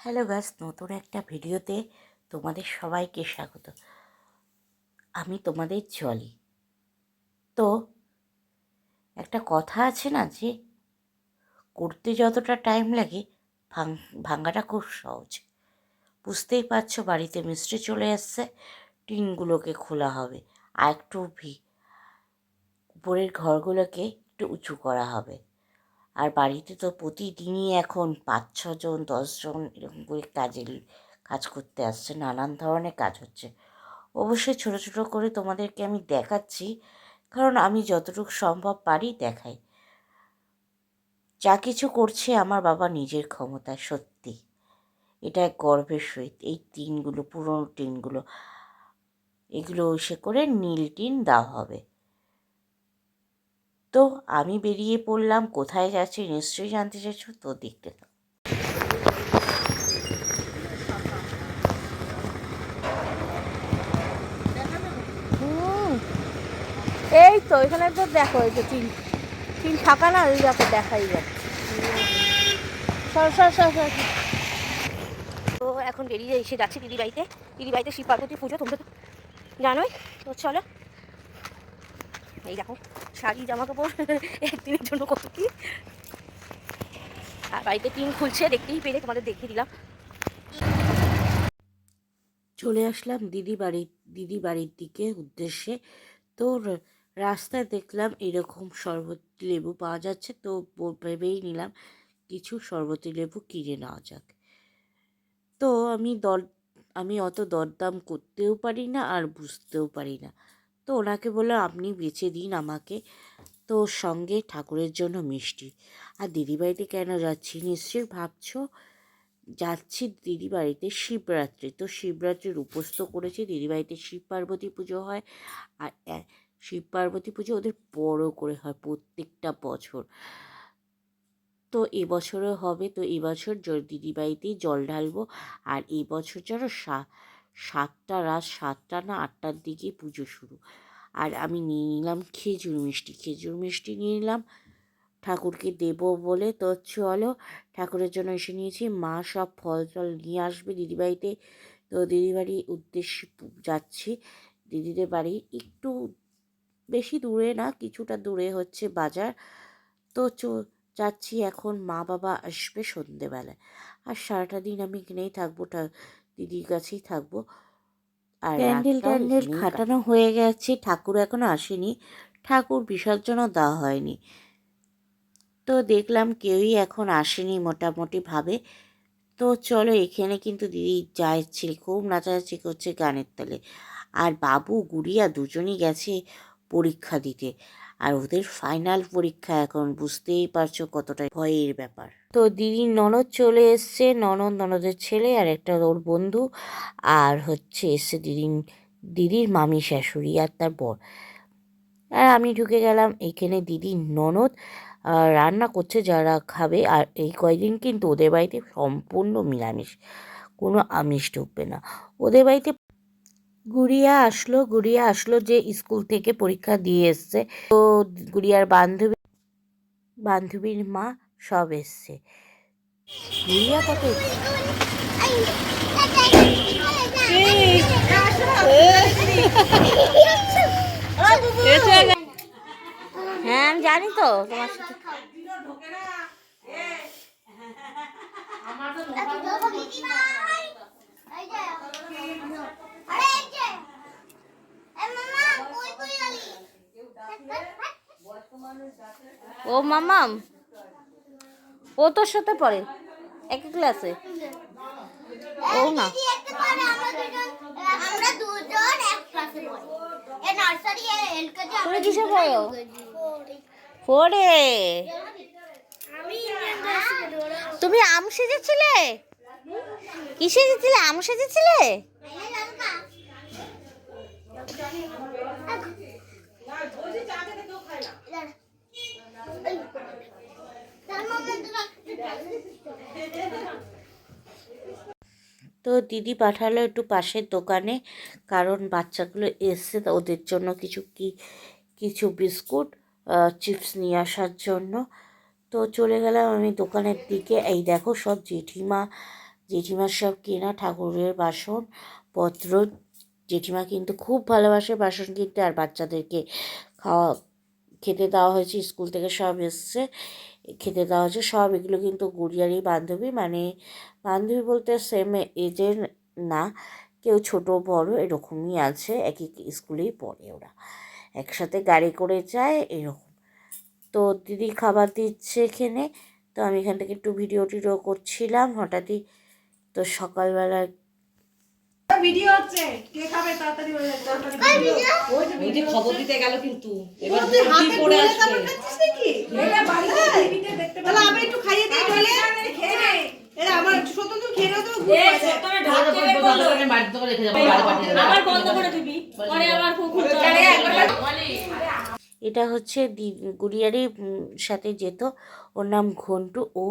Hello গাছ নতুন একটা ভিডিওতে তোমাদের সবাইকে স্বাগত। আমি তোমাদের জলি। তো একটা কথা আছে না যে, করতে যতটা টাইম লাগে ভাঙ ভাঙাটা খুব সহজ। বুঝতেই পারছ বাড়িতে মিস্ত্রি চলে এসছে, টিনগুলোকে খোলা হবে, আর একটু ভি উপরের ঘরগুলোকে একটু উঁচু করা হবে। আর বাড়িতে তো প্রতিদিনই এখন পাঁচ ছজন দশজন এরকম করে কাজে কাজ করতে আসছে, নানান ধরনের কাজ হচ্ছে। অবশ্যই ছোট ছোট করে তোমাদেরকে আমি দেখাচ্ছি, কারণ আমি যতটুকু সম্ভব পারি দেখাই। যা কিছু করছে আমার বাবা নিজের ক্ষমতায়, সত্যি। এটা গর্বের সহিত। এই টিনগুলো, পুরনো টিনগুলো, এগুলো সে করে নীল টিন দেওয়া হবে। তো আমি বেরিয়ে পড়লাম। কোথায় যাচ্ছি নিশ্চয়ই জানতে চাইছো? তো দেখতে থাকো। এই তো, এখানে তো দেখো, এই যে তিন তিন ফাঁকা না, ওই দেখো, দেখাই যাচ্ছে। সর। তো এখন বেরিয়ে এসে যাচ্ছে দিদি বাড়িতে দিদি বাড়িতে শিব পার্বতী পুজো, তোমরা তো জানোই। তো চলো। এই দেখো, শাড়ি জামা কাপড় একদিনের জন্য কত কি। আর বাড়িতে টিন খুলছে, দেখতেই পেরে তোমাদের দেখিয়ে দিলাম। চলে আসলাম দিদি বাড়ির দিদি বাড়ির দিকে উদ্দেশ্যে। তো রাস্তায় দেখলাম এরকম শরবতি লেবু পাওয়া যাচ্ছে, তো ভেবেই নিলাম কিছু শরবতি লেবু কিনে নেওয়া যাক। তো আমি দর আমি অত দরদাম করতেও পারি না আর বুঝতেও পারি না। তো ওনাকে বললাম আপনি বেচে দিন আমাকে তো সঙ্গে ঠাকুরের জন্য মিষ্টি। আর দিদি বাড়িতে কেন যাচ্ছি? নিশ্চয়ই ভাবছ, যাচ্ছি দিদি বাড়িতে শিবরাত্রি। তো শিবরাত্রির উপোস করেছি, দিদি বাড়িতে শিব পার্বতী পুজো হয় আর শিব পার্বতী পুজো ওদের বড় করে হয় প্রত্যেকটা বছর। তো এবছরও হবে, তো এবছর জ- দিদি বাড়িতেই জল ঢালবো আর এবছর যেন সা- সাতটা রাত সাতটা না আটটার দিকে পুজো শুরু। আর আমি নিয়ে নিলাম খেজুর মিষ্টি। খেজুর মিষ্টি নিয়ে নিলাম। ঠাকুরকে দেবো বলে তো চলো। ঠাকুরের জন্য এসে নিয়েছি। মা সব ফল টল নিয়ে আসবে দিদিবাড়িতে। তো দিদিবাড়ির উদ্দেশ্যে যাচ্ছি। দিদিদের বাড়ি একটু বেশি দূরে না, কিছুটা দূরে হচ্ছে বাজার। তো যাচ্ছি। এখন মা বাবা আসবে সন্ধেবেলায়। আর সারাটা দিন আমি এখানেই থাকব। দিদির কাছেই থাকব। আর প্যান্ডেল ট্যান্ডেল খাটানো হয়ে গেছে ঠাকুর এখনও আসেনি। ঠাকুর বিসর্জনও দেওয়া হয়নি। তো দেখলাম কেউই এখন আসেনি মোটামুটি ভাবে। তো চলো এখানে কিন্তু দিদি যা ইচ্ছে খুব নাচানাচি করছে গানের তালে। আর বাবু গুড়িয়া দুজনই গেছে পরীক্ষা দিতে। আর ওদের ফাইনাল পরীক্ষা এখন বুঝতেই পারছ কতটা ভয়ের ব্যাপার। তো দিদির ননদ চলে এসছে, ননদ ননদের ছেলে আর একটা ওর বন্ধু। আর হচ্ছে এসছে দিদির দিদির মামি শাশুড়ি আর তার বর। আর আমি ঢুকে গেলাম এখানে দিদির ননদ রান্না করছে যারা খাবে। আর এই কয়দিন কিন্তু ওদের বাড়িতে সম্পূর্ণ নিরামিষ, কোনো আমিষ ঢুকবে না। ওদের বাড়িতে গুড়িয়া আসলো গুড়িয়া আসলো যে স্কুল থেকে পরীক্ষা দিয়ে এসছে। তো গুড়িয়ার বান্ধবী, বান্ধবীর মা সব এসছে। গুড়িয়া কত হ্যাঁ আমি জানি তো তোমার সাথে। ও মামাম ও তোর সাথে পড়ে একই ক্লাসে ও না। এক তুমি তুমি আম সেজেছিলে? কি সেজেছিলে? আম সেজেছিলে? তো দিদি পাঠালো একটু পাশের দোকানে, কারণ বাচ্চাগুলো এসছে ওদের জন্য কিছু কি, কিছু বিস্কুট চিপস নিয়ে আসার জন্য। তো চলে গেলাম আমি দোকানের দিকে। এই দেখো সব জেঠিমা জেঠিমার সব কেনা ঠাকুরের বাসন পত্র। জেঠিমা কিন্তু খুব ভালোবাসে বাসন কিনতে আর বাচ্চাদেরকে খাওয়া, খেতে দেওয়া হয়েছে, স্কুল থেকে সব এসছে। খেতে দেওয়া হয়েছে, সব এগুলো কিন্তু গুড়িয়ারই বান্ধবী। মানে বান্ধবী বলতে সেম এজের না, কেউ ছোট, বড় এরকমই আছে, একই স্কুলেই পড়ে ওরা। একসাথে গাড়ি করে যায়, এরকম। তো দিদি খাবার দিচ্ছে এখানে, তো আমি এখান থেকে একটু ভিডিও টিডিও করছিলাম, হঠাৎই তো সকালবেলা ভিডিও হচ্ছে কে খাবে তাড়াতাড়ি হয়ে যাবে ওই যে খবর দিতে গেল কিন্তু। এবার তুই পড়ে আসবে। নাকি? এটা বাড়িতে টিভিতে দেখতে তাহলে আমি একটু খাইয়ে দিই ঢলে খেয়ে নে। এরা আমার স্বতন্ত্র খেয়ে নাও তো ঘুম পাচ্ছে বাড়িতে করে রেখে যাব বাড়ি পাঠিয়ে দেবো। আবার বন্ধ করে দিবি। পরে আবার কুকুর এটা হচ্ছে দি- গুড়িয়ারই সাথে যেত। ওর নাম ঘন্টু। ও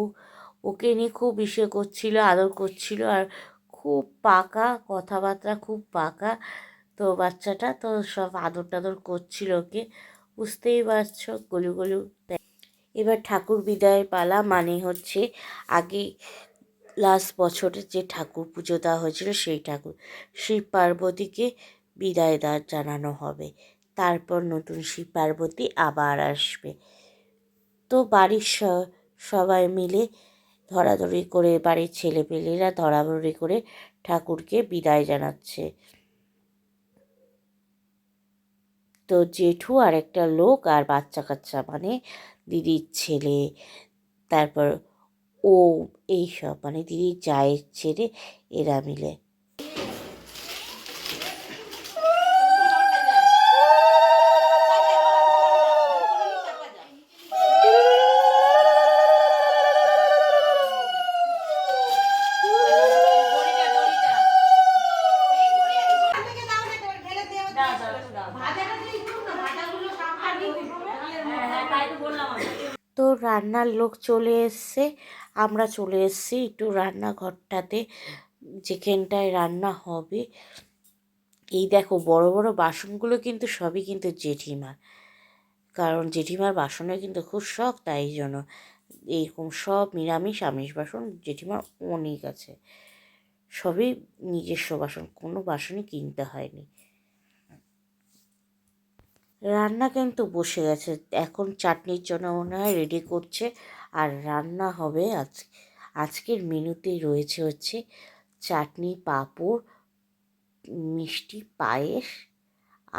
ওকে নিয়ে খুব ইসে করছিল, আদর করছিল আর খুব পাকা কথাবার্তা, খুব পাকা। তো বাচ্চাটা তো সব আদর টাদর করছিল ওকে। বুঝতেই পারছ, গলু গলু। এবার ঠাকুর বিদায় পালা মানে হচ্ছে আগে লাস্ট বছরের যে ঠাকুর পুজো দেওয়া হয়েছিল সেই ঠাকুর, শিব পার্বতীকে বিদায় দেওয়া জানানো হবে। তারপর নতুন শিব পার্বতী আবার আসবে। তো বাড়ির সবাই মিলে ধরাধরি করে বাড়ির ছেলেপেলেরা ধরাধরি করে ঠাকুরকে বিদায় জানাচ্ছে। তো জেঠু আর একটা লোক আর বাচ্চা কাচ্চা মানে দিদির ছেলে, তারপর ও এইসব মানে দিদির জায়ের ছেলে, এরা মিলে তো রান্নার লোক চলে এসছে, আমরা চলে এসেছি একটু রান্নাঘরটাতে, যেখানটায় রান্না হবে। এই দেখো, বড় বড় বাসনগুলো কিন্তু সবই কিন্তু জেঠিমার। কারণ জেঠিমার বাসনের কিন্তু খুব শখ, তাই জন্য এইরকম সব নিরামিষ আমিষ বাসন জেঠিমার অনেক আছে। সবই নিজস্ব বাসন, কোনো বাসনই কিনতে হয়নি। রান্না কিন্তু বসে গেছে। এখন চাটনির জন্য মনে হয় রেডি করছে। আর রান্না হবে আজ, আজকের মেনুতেই রয়েছে হচ্ছে চাটনি, পাঁপড়, মিষ্টি, পায়েস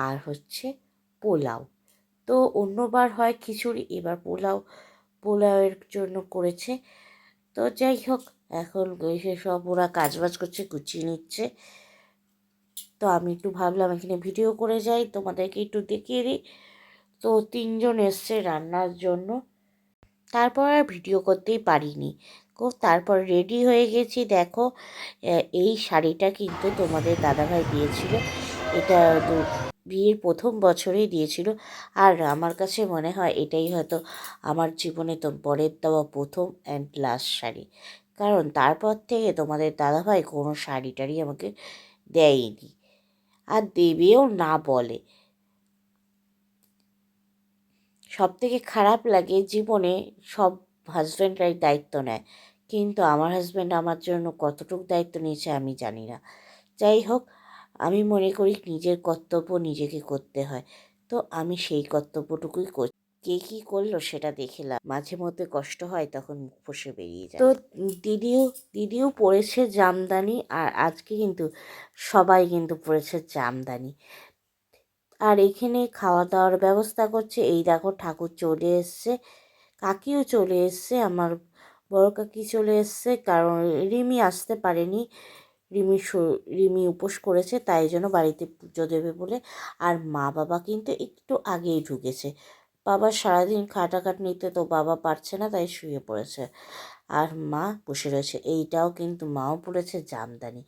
আর হচ্ছে পোলাও। তো অন্যবার হয় খিচুড়ি, এবার পোলাও, পোলাওয়ের জন্য করেছে। তো যাই হোক, এখন সব ওরা কাজবাজ করছে, গুছিয়ে নিচ্ছে। তো আমি একটু ভাবলাম, এখানে ভিডিও করে যাই, তোমাদেরকে একটু দেখিয়ে দিই। তো তিনজন এসছে রান্নার জন্য। তারপর আর ভিডিও করতেই পারিনি। তারপর রেডি হয়ে গেছি। দেখো এই শাড়িটা কিন্তু তোমাদের দাদাভাই দিয়েছিল। এটা বিয়ের প্রথম বছরেই দিয়েছিল। আর আমার কাছে মনে হয় এটাই হয়তো আমার জীবনে তো বরের দেওয়া প্রথম অ্যান্ড লাস্ট শাড়ি। কারণ তারপর থেকে তোমাদের দাদাভাই কোনো শাড়ি টাড়ি আমাকে দেয়নি। আর দেবেও না বলে। সব থেকে খারাপ লাগে জীবনে সব হাজব্যান্ডরাই দায়িত্ব নেয়। কিন্তু আমার হাজব্যান্ড আমার জন্য কতটুকু দায়িত্ব নিয়েছে আমি জানি না। যাই হোক, আমি মনে করি নিজের কর্তব্য নিজেকে করতে হয়। তো আমি সেই কর্তব্যটুকুই করছি কে কি করল সেটা দেখলাম। মাঝে মধ্যে কষ্ট হয়, তখন মুখ ফসে বেরিয়ে যায়। তো দিদিও দিদিও পড়েছে জামদানি, আর আজকে কিন্তু সবাই কিন্তু পড়েছে জামদানি। আর এখানে খাওয়া দাওয়ার ব্যবস্থা করছে। এই দেখো ঠাকুর চলে এসছে। কাকিও চলে এসছে, আমার বড় কাকি চলে এসছে, কারণ রিমি আসতে পারেনি। রিমি রিমি উপোস করেছে, তাই জন্য বাড়িতে পুজো দেবে বলে। আর মা বাবা কিন্তু একটু আগেই ঢুকেছে। বাবা সারাদিন খাটাখাটনিতে তো বাবা পারছে না তাই শুয়ে পড়েছে। আর মা বসে রয়েছে। এইটাও কিন্তু মাও পড়েছে জামদানি।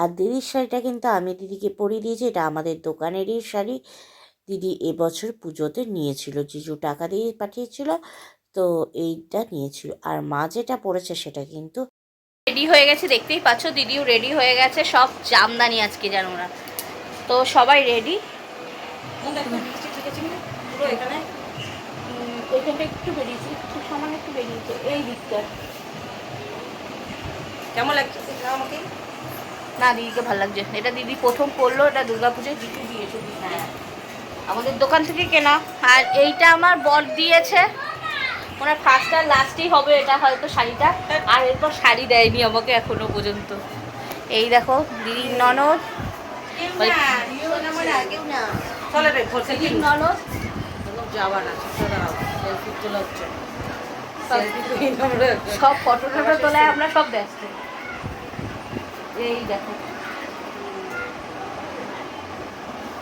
আর দিদির শাড়িটা কিন্তু আমি দিদিকে পরিয়ে দিয়েছি। এটা আমাদের দোকানেরই শাড়ি। দিদি এবছর পুজোতে নিয়েছিল জিজু টাকা দিয়ে পাঠিয়েছিল তো এইটা নিয়েছিল। আর মা যেটা পড়েছে সেটা কিন্তু রেডি হয়ে গেছে দেখতেই পাচ্ছ দিদিও রেডি হয়ে গেছে। সব জামদানি আজকে জানো না তো সবাই রেডি পুরো এখানে ওইখানটা একটু বেরিয়েছে একটু সামান্য একটু বেরিয়েছে এই দিকটা। কেমন লাগছে আমাকে? না দিদিকে ভালো লাগছে। এটা দিদি প্রথম পরলো এটা দুর্গাপুজোয় দিদি দিয়েছে। হ্যাঁ। আমাদের দোকান থেকে কেনা। আর এইটা আমার বর দিয়েছে। ওনার ফার্স্ট আর লাস্টই হবে এটা হয়তো শাড়িটা। আর এরপর শাড়ি দেয়নি আমাকে এখনও পর্যন্ত। এই দেখো দিদির ননদ। দিদির ননদ। যাবার আছে। তোলা হচ্ছে সব ফটো টটো তোলায় আমরা সব ব্যস্ত। এই দেখো।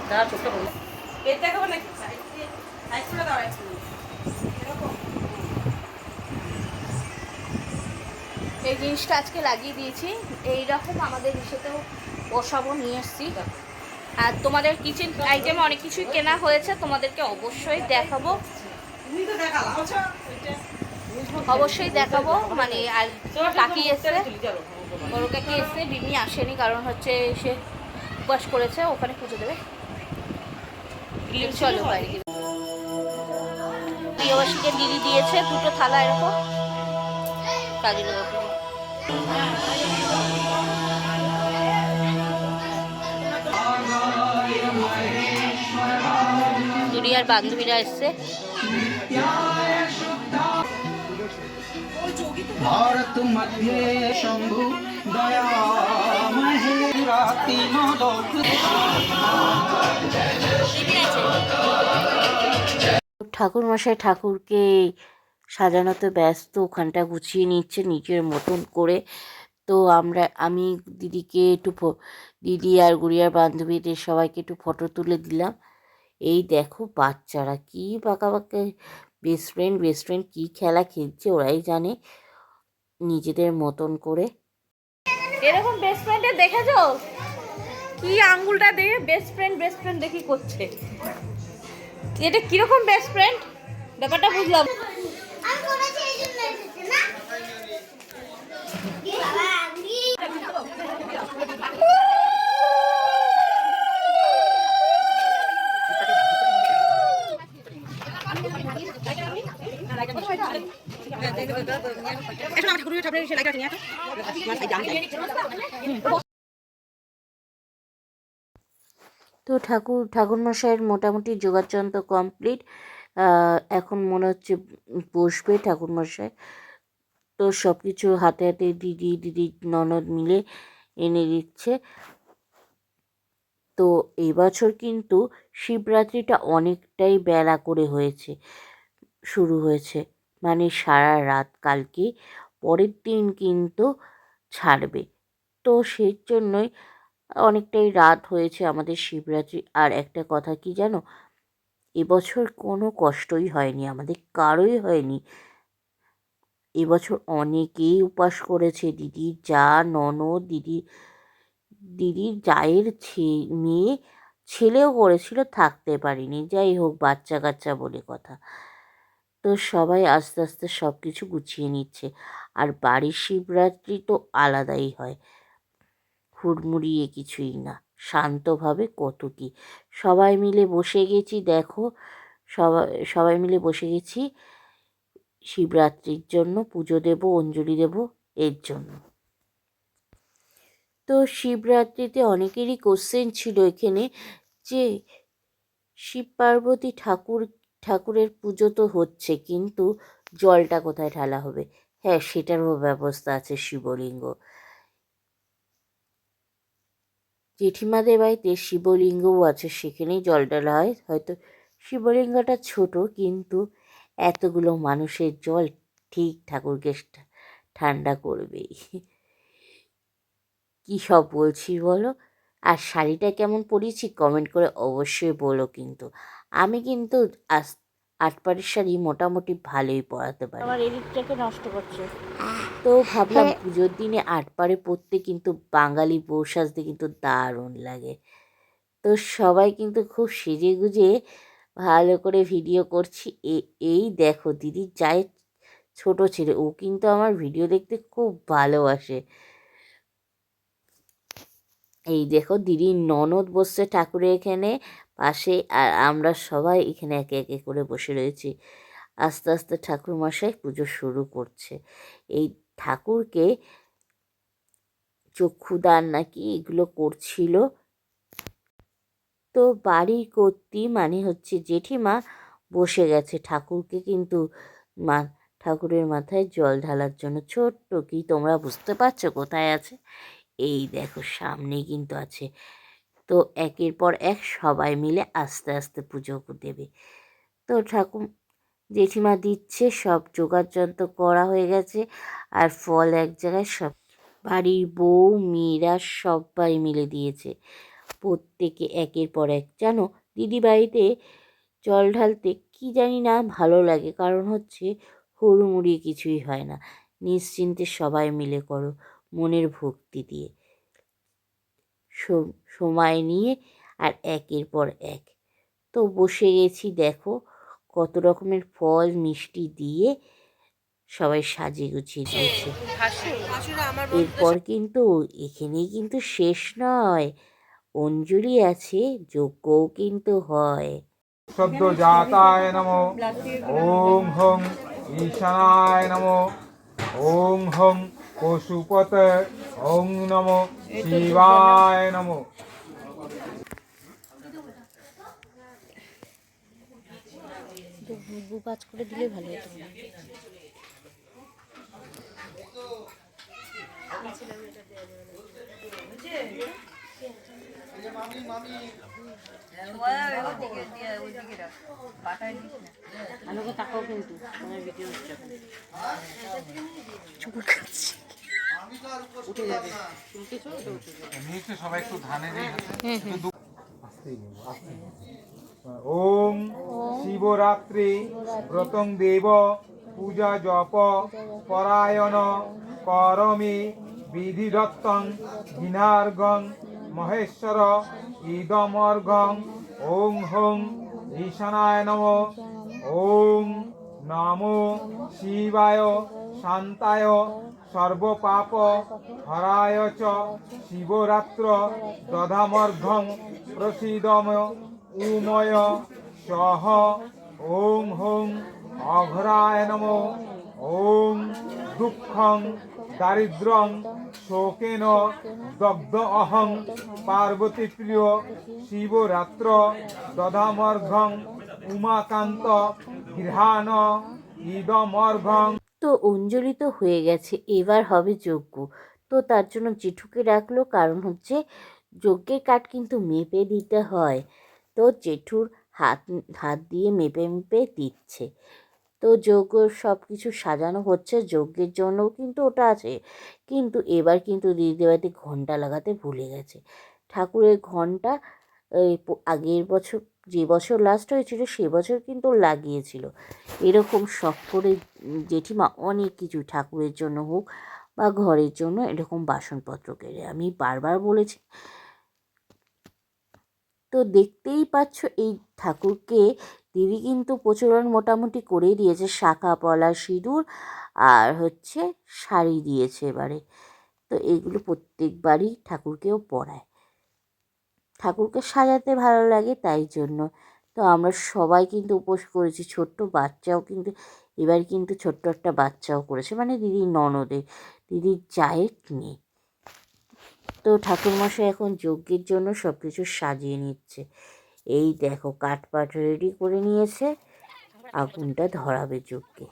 দাঁড়া চোখটা বন্ধ। পেট দেখাবো নাকি? সাইড করে দাও এই জিনিসটা আজকে লাগিয়ে দিয়েছি। এই রকম আমাদের ইসেতেও বসাবো নিয়ে এসছি আর তোমাদের কিচেন আইটেম অনেক কিছুই কেনা হয়েছে তোমাদেরকে অবশ্যই দেখাবো। অবশ্যই দেখাবো মানে আর কাকি চলো বড় কাকি এসছে বিমি আসেনি কারণ হচ্ছে সে উপবাস করেছে ওখানে পুজো দেবে। চলো বাইরে প্রিয়বাসীকে দিদি দিয়েছে দুটো থালা এরকম। কাজী দুনিয়ার বান্ধবীরা এসছে। ভারত মধ্যে শম্ভু দয়া মহেরাতি ঠাকুর মশাই ঠাকুরকে সাজানোতে ব্যস্ত, ওখানটা গুছিয়ে নিচ্ছে নিজের মতন করে। তো আমরা, আমি দিদিকে একটু দিদি আর গুড়িয়ার বান্ধবীদের সবাইকে একটু ফটো তুলে দিলাম। এই দেখো বাচ্চারা কী বাঁকা বাঁকা বেস্ট ফ্রেন্ড বেস্ট ফ্রেন্ড কী খেলা খেলছে ওরাই জানে। নিজেদের মতন করে। এরকম বেস্ট ফ্রেন্ডে দেখেছ? কি আঙ্গুলটা দেখে বেস্ট ফ্রেন্ড বেস্ট ফ্রেন্ড দেখি করছে। এটা কীরকম বেস্ট ফ্রেন্ড ব্যাপারটা বুঝলাম আমি করেছি এই জন্য এসেছে না কি বাবা আমি তো ঠাকুর, ঠাকুরমশাইয়ের মোটামুটি যোগাযন্ত্র কমপ্লিট এখন মনে হচ্ছে বসবে ঠাকুরমশাই। তো সব কিছু হাতে হাতে দিদি দিদি, ননদ মিলে এনে দিচ্ছে। তো এবছর কিন্তু শিবরাত্রিটা অনেকটাই বেলা করে হয়েছে, শুরু হয়েছে। মানে সারা রাত কালকে পরের দিন কিন্তু ছাড়বে। তো সেই জন্যই অনেকটাই রাত হয়েছে আমাদের শিবরাত্রি। আর একটা কথা কি জানো? এবছর কোনো কষ্টই হয়নি, আমাদের কারোই হয়নি। এবছর অনেকেই উপাস করেছে দিদির যা, ননদ, দিদি, দিদির জায়ের মেয়ে, ছেলেও করেছিল, থাকতে পারিনি। যাই হোক, বাচ্চা কাচ্চা বলে কথা। তো সবাই আস্তে আস্তে সব কিছু গুছিয়ে নিচ্ছে। আর বাড়ির শিবরাত্রি তো আলাদাই হয়। হুড়মুড়িয়ে কিছুই না। শান্তভাবে কত কি। সবাই মিলে বসে গেছি, দেখো। সবাই সবাই মিলে বসে গেছি। শিবরাত্রির জন্য পুজো দেব, অঞ্জলি দেব, এর জন্য। তো শিবরাত্রিতে অনেকেরই কোশ্চেন ছিল এখানে যে, শিব পার্বতী ঠাকুর, ঠাকুরের পুজো তো হচ্ছে, কিন্তু জলটা কোথায় ঢালা হবে? হ্যাঁ সেটারও ব্যবস্থা আছে শিবলিঙ্গ। জেঠিমাদের বাড়িতে শিবলিঙ্গও আছে, সেখানেই জল ঢালা হয় হয়তো শিবলিঙ্গটা ছোট, কিন্তু এতগুলো মানুষের জল ঠিক ঠাকুরকে ঠান্ডা করবেই। কি সব বলছি বলো? আর শাড়িটা কেমন পরেছি কমেন্ট করে অবশ্যই বলো কিন্তু। আমি কিন্তু আটপাড়ের শাড়ি মোটামুটি ভালোই পরাতে পারি। আমার এডিটটাকে নষ্ট করছে। তো ভাবলাম পুজোর দিনে আটপাড়ে পড়তে কিন্তু বাঙালি বউ সাজতে কিন্তু দারুণ লাগে। তো সবাই কিন্তু খুব সেজে গুজে ভালো করে ভিডিও করছি। এ- এই দেখো দিদি যায় ছোট ছেলে ও কিন্তু আমার ভিডিও দেখতে খুব ভালোবাসে। এই দেখো দিদির ননদ বসছে ঠাকুরের এখানে পাশে আর আমরা সবাই এখানে একে একে করে বসে রয়েছি। আস্তে আস্তে ঠাকুর মশাই পুজো শুরু করছে। এই ঠাকুরকে চক্ষুদান নাকি এগুলো করছিল। তো বাড়ি কর্তি মানে হচ্ছে জেঠিমা বসে গেছে ঠাকুরকে কিন্তু মা, ঠাকুরের মাথায় জল ঢালার জন্য। ছোট্ট কি, তোমরা বুঝতে পারছ কোথায় আছে? এই দেখো সামনেই কিন্তু আছে। তো একের পর এক সবাই মিলে আস্তে আস্তে পুজো দেবে। তো ঠাকুর জেঠিমা দিচ্ছে, সব জোগাড় যন্ত্র করা হয়ে গেছে আর ফল এক জায়গায় সব বাড়ির বউ, মেয়েরা সবাই মিলে দিয়েছে। প্রত্যেকে একের পর এক। জানো, দিদি বাড়িতে জল ঢালতে কি জানি না ভালো লাগে, কারণ হচ্ছে হুড়মুড়িয়ে কিছুই হয় না। নিশ্চিন্তে সবাই মিলে করো মনের ভক্তি দিয়ে। সম- সময় নিয়ে আর একের পর এক। তো বসে গেছি, দেখো কত রকমের ফল, মিষ্টি দিয়ে সবাই সাজিয়ে গুছিয়ে দিয়েছে। এরপর কিন্তু এখানেই কিন্তু শেষ নয়। অঞ্জলি আছে, যজ্ঞও কিন্তু হয়। সদ্যজাতায় নমো ওং হং ঈশানায় নমো ওং হং পশুপত, ওং নমো, শিবায় নমো। দু কাজ করে দিলে ভালো হতো আলোকে তাকাও কিন্তু তোমার ভিডিও হচ্ছে। উঠে যাবে। সবাই একটু ধানের ওম শিবরাত্রি ব্রতং দেব পূজা জপ পরায়ণ করমি বিধিদত্তং দিনার্গং মহেশ্বর ইদমর্গং ওং হং ঈশানায় নম। ওম নমো শিবায় শান্তায় সর্বপাপ হরায় চ শিবরাত্র দধামর্ঘং প্রসিদম উময় সহ ওং হং অঘরায় নম। ওং দুঃখং দারিদ্রং শোকেন দগ্ধ অহং পার্বতী প্রিয় শিবরাত্র দধামর্ঘং উমাকান্ত গৃহাণ ইদমর্ঘং। তো অঞ্জলি তো হয়ে গেছে, এবার হবে যজ্ঞ। তো তার জন্য জেঠুকে ডাকলো কারণ হচ্ছে, যজ্ঞের কাঠ কিন্তু মেপে দিতে হয়। তো জেঠুর হাত হাত দিয়ে মেপে মেপে দিচ্ছে। তো যজ্ঞ সব কিছু সাজানো হচ্ছে, যজ্ঞের জন্যও কিন্তু ওটা আছে। কিন্তু এবার কিন্তু দিদি বাড়িতে ঘণ্টা লাগাতে ভুলে গেছে। ঠাকুরের ঘণ্টা, এই আগের বছর, যে বছর লাস্ট হয়েছিল, সে বছর কিন্তু লাগিয়েছিল। এরকম শখ করে জেঠিমা অনেক কিছু ঠাকুরের জন্য হোক বা ঘরের জন্য এরকম বাসনপত্র কেড়ে। আমি বারবার বলেছি তো দেখতেই পাচ্ছ এই ঠাকুরকে দিদি কিন্তু প্রচলন মোটামুটি করেই দিয়েছে। শাখা, পলা, সিঁদুর আর হচ্ছে শাড়ি দিয়েছে এবারে। তো এগুলো প্রত্যেকবারই ঠাকুরকেও পরায়। ঠাকুরকে সাজাতে ভালো লাগে তাই জন্য। তো আমরা সবাই কিন্তু উপোস করেছি। ছোট্ট বাচ্চাও কিন্তু, এবার কিন্তু ছোট্ট একটা বাচ্চাও করেছে। মানে দিদির ননদে, দিদির জায়ের মেয়ে। তো ঠাকুরমশাই এখন যজ্ঞের জন্য সব কিছু সাজিয়ে নিচ্ছে। এই দেখো, কাঠপাট রেডি করে নিয়েছে, আগুনটা ধরাবে যজ্ঞে।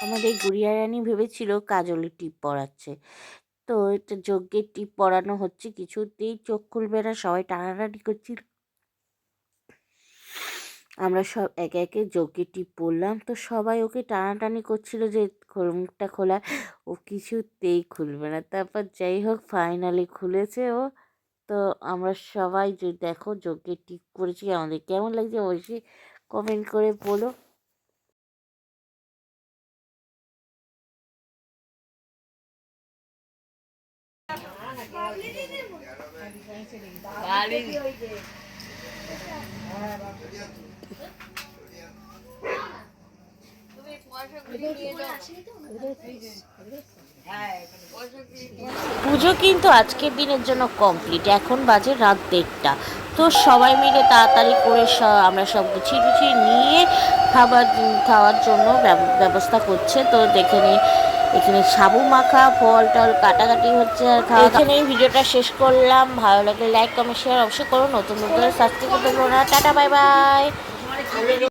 আমাদের গুড়িয়া রানী ভেবেছিল কাজলের টিপ পরাচ্ছে। তো এটা যজ্ঞের টিপ পরানো হচ্ছে কিছুতেই। চোখ খুলবে না, সবাই টানাটানি করছিল। আমরা সব একে একে যজ্ঞের টিপ পরলাম। তো সবাই ওকে টানাটানি করছিল যে মুখটা খোলা। ও কিছুতেই খুলবে না। তারপর যাই হোক ফাইনালি খুলেছে ও। তো আমরা সবাই যে দেখো যজ্ঞের টিপ করেছি আমাদের কেমন লাগছে অবশ্যই কমেন্ট করে বলো। পুজো কিন্তু আজকের দিনের জন্য কমপ্লিট এখন বাজে রাত দেড়টা। তো সবাই মিলে তাড়াতাড়ি করে আমরা সব গুছিয়ে টুছিয়ে নিয়ে খাবার খাওয়ার জন্য ব্যব- ব্যবস্থা করছে। তো দেখে নিই এখানে সাবু মাখা ফল টল কাটাকাটি হচ্ছে আর খাওয়া এখানে এই ভিডিওটা শেষ করলাম। ভালো লাগলে লাইক কমেন্ট শেয়ার অবশ্যই করো। নতুন নতুন সাবস্ক্রাইব করতে না। Tata bye bye